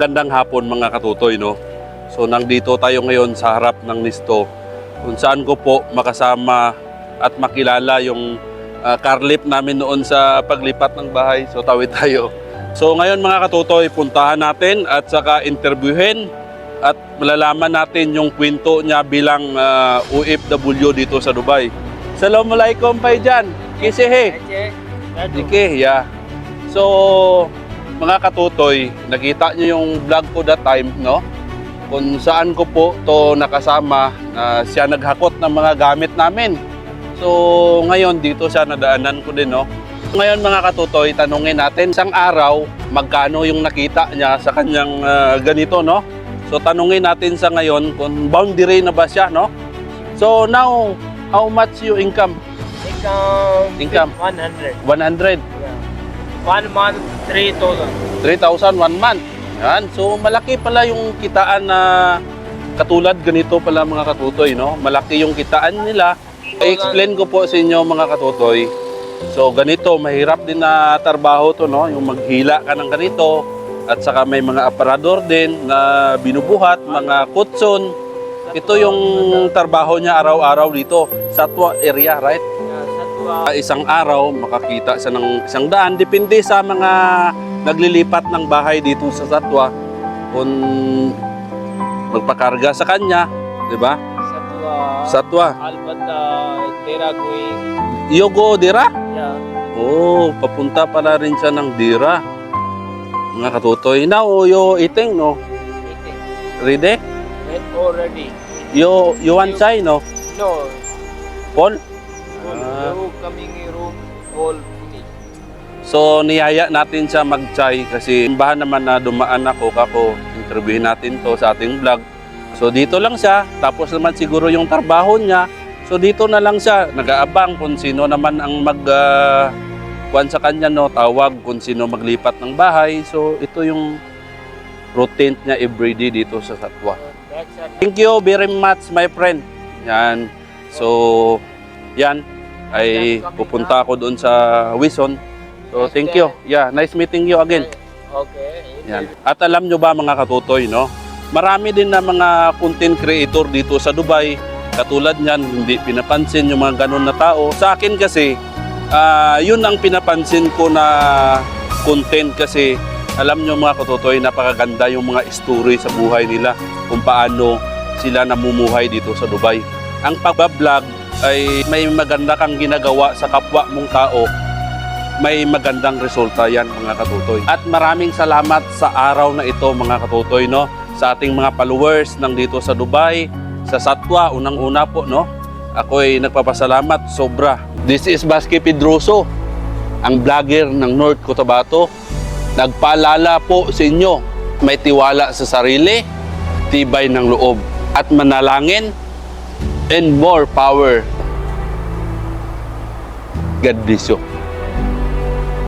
Gandang hapon mga katutoy, no? So nandito tayo ngayon sa harap ng Nisto kung saan ko po makasama at makilala yung uh, car lift namin noon sa paglipat ng bahay. So tawid tayo. So ngayon mga katutoy, puntahan natin at saka interviewin at malalaman natin yung kwento niya bilang uh, OFW dito sa Dubai. Assalamualaikum Paijan. Kisihe. Dike, yeah. So, mga katutoy, nakita niyo yung vlog ko that time, no? Kung saan ko po to nakasama na siya naghakot ng mga gamit namin. So, ngayon dito siya nadaanan ko din, no? Ngayon mga katutoy, tanungin natin isang araw magkano yung nakita niya sa kanyang ah, ganito, no? So, tanungin natin sa ngayon kung boundary na ba siya, no? So, now, how much you income? Income. Income. 100. 100. One month, 3,000. 3,000 one month. Yan. So malaki pala yung kitaan na katulad ganito pala mga katutoy, no? Malaki yung kitaan nila. I-explain ko po sa inyo mga katutoy. So ganito, mahirap din na trabaho to, no? Yung maghila ka ng ganito at saka may mga aparador din na binubuhat, mga kutson. Ito yung trabaho niya araw-araw dito sa Tua area, right? Sa isang araw, makakita sa ng isang daan. Depende sa mga naglilipat ng bahay dito sa Satwa kung magpakarga sa kanya, di ba? Satwa. Satwa. Albata. Tera going. Yogo Dira? Yeah. Oh, papunta pala rin siya ng Dira. Mga katutoy. Now, yo eating, no? Eating. Ready? Went already. Yo, you want chai, no? No. Paul? All Ah. room in room. All finished. So, niyaya natin siya mag-chai kasi bahan naman na dumaan ako kako interviewin natin to sa ating vlog. So, dito lang siya. Tapos naman siguro yung trabaho niya. So, dito na lang siya. Nag-aabang kung sino naman ang mag... kuwan sa kanya, no? Tawag kung sino maglipat ng bahay. So, ito yung routine niya everyday dito sa Satwa. Thank you very much, my friend. Yan. So, yan. Ay pupunta ako doon sa Wison. So, thank you. Yeah, nice meeting you again. Okay. Yan. At alam nyo ba mga katutoy, no? Marami din na mga content creator dito sa Dubai. Katulad niyan, hindi pinapansin yung mga ganun na tao. Sa akin kasi, ah, yun ang pinapansin ko na content kasi alam nyo mga katutoy, napakaganda yung mga story sa buhay nila kung paano sila namumuhay dito sa Dubai. Ang pagbablog ay may maganda kang ginagawa sa kapwa mong tao may magandang resulta yan mga katutoy. At maraming salamat sa araw na ito mga katutoy no sa ating mga followers nang dito sa Dubai, sa Satwa unang-una po no. Ako ay nagpapasalamat sobra. This is Baski Pedroso, ang vlogger ng North Cotabato. Nagpaalala po sa inyo, may tiwala sa sarili, tibay ng loob at manalangin and more power. God bless you.